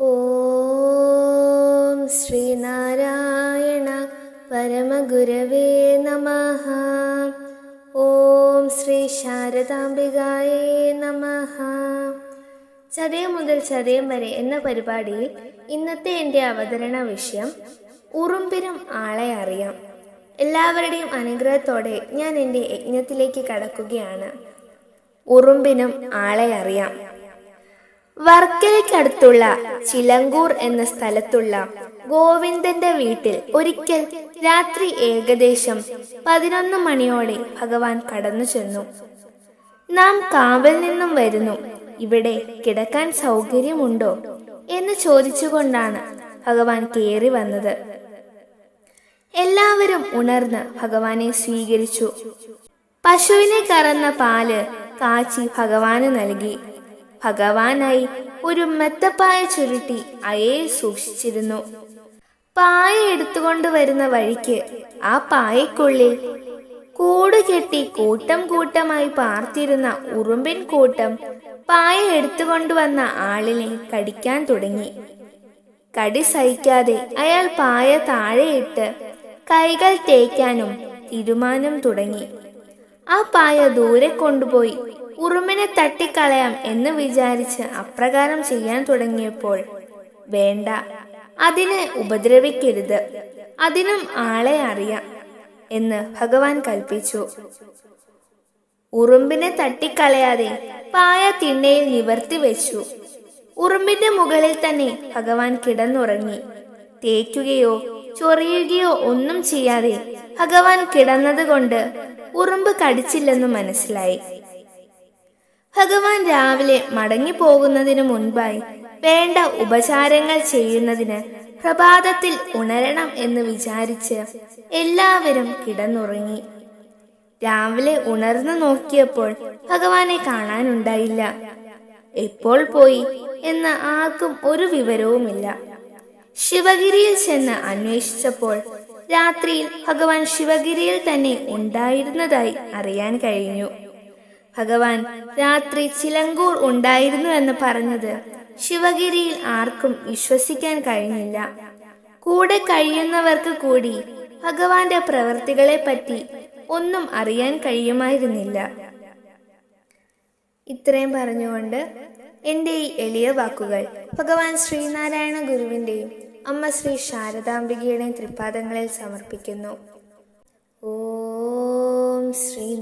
ഓം ശ്രീനാരായണ പരമഗുരവേ നമ. ഓം ശ്രീ ശാരദാംബികായേ നമ. ചതയം മുതൽ ചതയം വരെ എന്ന പരിപാടിയിൽ ഇന്നത്തെ എന്റെ അവതരണ വിഷയം ഉറുമ്പിനും ആളെ അറിയാം. എല്ലാവരുടെയും അനുഗ്രഹത്തോടെ ഞാൻ എന്റെ യജ്ഞത്തിലേക്ക് കടക്കുകയാണ്. ഉറുമ്പിനും ആളെ അറിയാം. വർക്കലയ്ക്കടുത്തുള്ള ചിലങ്കൂർ എന്ന സ്ഥലത്തുള്ള ഗോവിന്ദന്റെ വീട്ടിൽ ഒരിക്കൽ രാത്രി ഏകദേശം പതിനൊന്ന് മണിയോടെ ഭഗവാൻ കടന്നു ചെന്നു. നാം കാവൽ നിന്നും വരുന്നു. ഇവിടെ കിടക്കാൻ സൗകര്യമുണ്ടോ എന്ന് ചോദിച്ചുകൊണ്ടാണ് ഭഗവാൻ കയറി വന്നത്. എല്ലാവരും ഉണർന്ന് ഭഗവാനെ സ്വീകരിച്ചു. പശുവിനെ കറന്ന പാൽ കാച്ചി ഭഗവാന് നൽകി. ഭഗവാനായി ഒരു മെത്തപ്പായ ചുരുട്ടി അയേ സൂക്ഷിച്ചിരുന്നു. പായ എടുത്തുകൊണ്ട് വരുന്ന വഴിക്ക് ആ പായക്കുള്ളിൽ കൂട് കെട്ടി കൂട്ടം കൂട്ടമായി പാർത്തിരുന്ന ഉറുമ്പിൻ കൂട്ടം പായ എടുത്തുകൊണ്ടുവന്ന ആളിനെ കടിക്കാൻ തുടങ്ങി. കടി സഹിക്കാതെ അയാൾ പായ താഴെയിട്ട് കൈകൾ തേക്കാനും തീരുമാനം തുടങ്ങി. ആ പായ ദൂരെ കൊണ്ടുപോയി ഉറുമ്പിനെ തട്ടിക്കളയാം എന്ന് വിചാരിച്ച് അപ്രകാരം ചെയ്യാൻ തുടങ്ങിയപ്പോൾ വേണ്ട അതിനെ ഉപദ്രവിക്കരുത് അതിനും ആളെ അറിയാം എന്ന് ഭഗവാൻ കൽപ്പിച്ചു. ഉറുമ്പിനെ തട്ടിക്കളയാതെ പായ തിണ്ണയിൽ നിവർത്തി വെച്ചു. ഉറുമ്പിന്റെ മുകളിൽ തന്നെ ഭഗവാൻ കിടന്നുറങ്ങി. തേക്കുകയോ ചൊറിയുകയോ ഒന്നും ചെയ്യാതെ ഭഗവാൻ കിടന്നതുകൊണ്ട് ഉറുമ്പ് കടിച്ചില്ലെന്ന് മനസ്സിലായി. ഭഗവാൻ രാവിലെ മടങ്ങി പോകുന്നതിനു മുൻപായി വേണ്ട ഉപചാരങ്ങൾ ചെയ്യുന്നതിന് പ്രഭാതത്തിൽ ഉണരണം എന്ന് വിചാരിച്ച് എല്ലാവരും കിടന്നുറങ്ങി. രാവിലെ ഉണർന്നു നോക്കിയപ്പോൾ ഭഗവാനെ കാണാനുണ്ടായില്ല. എപ്പോൾ പോയി എന്ന് ആർക്കും ഒരു വിവരവുമില്ല. ശിവഗിരിയിൽ ചെന്ന് അന്വേഷിച്ചപ്പോൾ രാത്രിയിൽ ഭഗവാൻ ശിവഗിരിയിൽ തന്നെ ഉണ്ടായിരുന്നതായി അറിയാൻ കഴിഞ്ഞു. ഭഗവാൻ രാത്രി ചിലങ്കൂർ ഉണ്ടായിരുന്നു എന്ന് പറഞ്ഞത്. ശിവഗിരിയിൽ ആർക്കും വിശ്വസിക്കാൻ കഴിഞ്ഞില്ല. കൂടെ കഴിയുന്നവർക്ക് കൂടി ഭഗവാന്റെ പ്രവൃത്തികളെ പറ്റി ഒന്നും അറിയാൻ കഴിയുമായിരുന്നില്ല. ഇത്രയും പറഞ്ഞുകൊണ്ട് എന്റെ ഈ എളിയ വാക്കുകൾ ഭഗവാൻ ശ്രീനാരായണ ഗുരുവിന്റെയും അമ്മ ശ്രീ ശാരദാംബികയുടെയും ത്രിപാദങ്ങളിൽ സമർപ്പിക്കുന്നു. ഓം ശ്രീനാരായണ